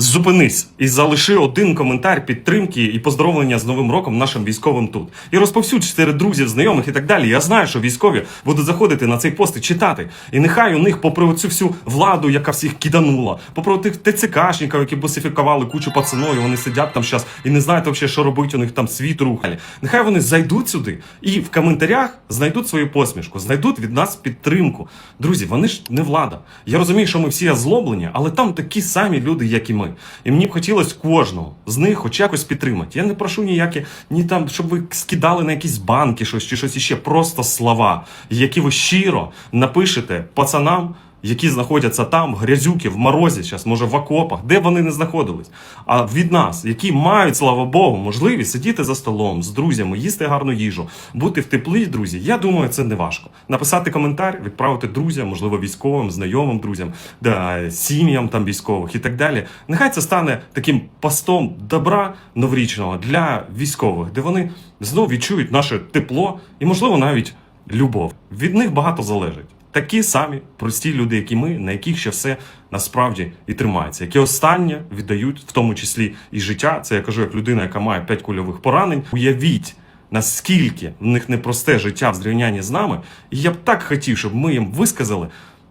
Зупинись і залиши один коментар підтримки і поздоровлення з Новим роком нашим військовим тут. І розповсюдь серед друзів, знайомих і так далі. Я знаю, що військові будуть заходити на цей пост і читати. І нехай у них, попри цю всю владу, яка всіх киданула, попри тих ТЦКшників, які босифікували кучу пацаною, вони сидять там зараз і не знають взагалі, що робити, у них там світ рухає. Нехай вони зайдуть сюди і в коментарях знайдуть свою посмішку, знайдуть від нас підтримку. Друзі, вони ж не влада. Я розумію, що ми всі озлоблені, але там такі самі люди, як і ми. І мені б хотілося кожного з них хоч якось підтримати. Я не прошу ніякі, ні там, щоб ви скидали на якісь банки щось чи щось іще. Просто слова, які ви щиро напишете пацанам. Які знаходяться там, грязюки, в морозі, зараз, може в окопах, де вони не знаходились. А від нас, які мають, слава Богу, можливість сидіти за столом з друзями, їсти гарну їжу, бути в теплі, друзі. Я думаю, це не важко. Написати коментар, відправити друзям, можливо, військовим, знайомим друзям, да, сім'ям там військових і так далі. Нехай це стане таким постом добра новорічного для військових, де вони знов відчують наше тепло і, можливо, навіть любов. Від них багато залежить. Такі самі прості люди, як і ми, на яких ще все насправді і тримається, які останнє віддають, в тому числі і життя. Це я кажу як людина, яка має 5 кульових поранень. Уявіть, наскільки в них непросте життя в зрівнянні з нами. І я б так хотів, щоб ми їм висказали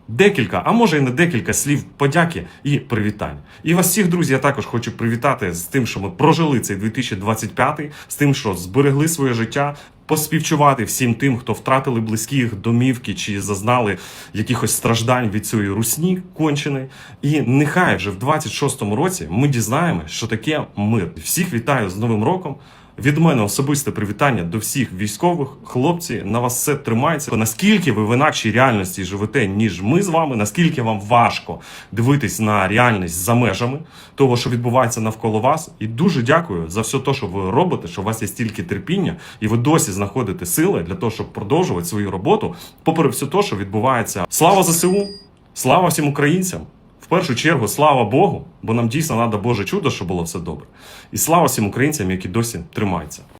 декілька, а може і не декілька слів подяки і привітань. І вас всіх, друзі, я також хочу привітати з тим, що ми прожили цей 2025, з тим, що зберегли своє життя. Поспівчувати всім тим, хто втратили близьких домівки чи зазнали якихось страждань від цієї русні конченої. І нехай вже в 26-му році ми дізнаємося, що таке мир. Всіх вітаю з Новим роком. Від мене особисте привітання до всіх військових. Хлопці, на вас все тримається. Наскільки ви в інакшій реальності живете, ніж ми з вами, наскільки вам важко дивитись на реальність за межами того, що відбувається навколо вас. І дуже дякую за все те, що ви робите, що у вас є стільки терпіння, і ви досі знаходите сили для того, щоб продовжувати свою роботу, попри все те, що відбувається. Слава ЗСУ! Слава всім українцям! Першу чергу, слава Богу, бо нам дійсно треба Боже чудо, щоб було все добре. І слава всім українцям, які досі тримаються.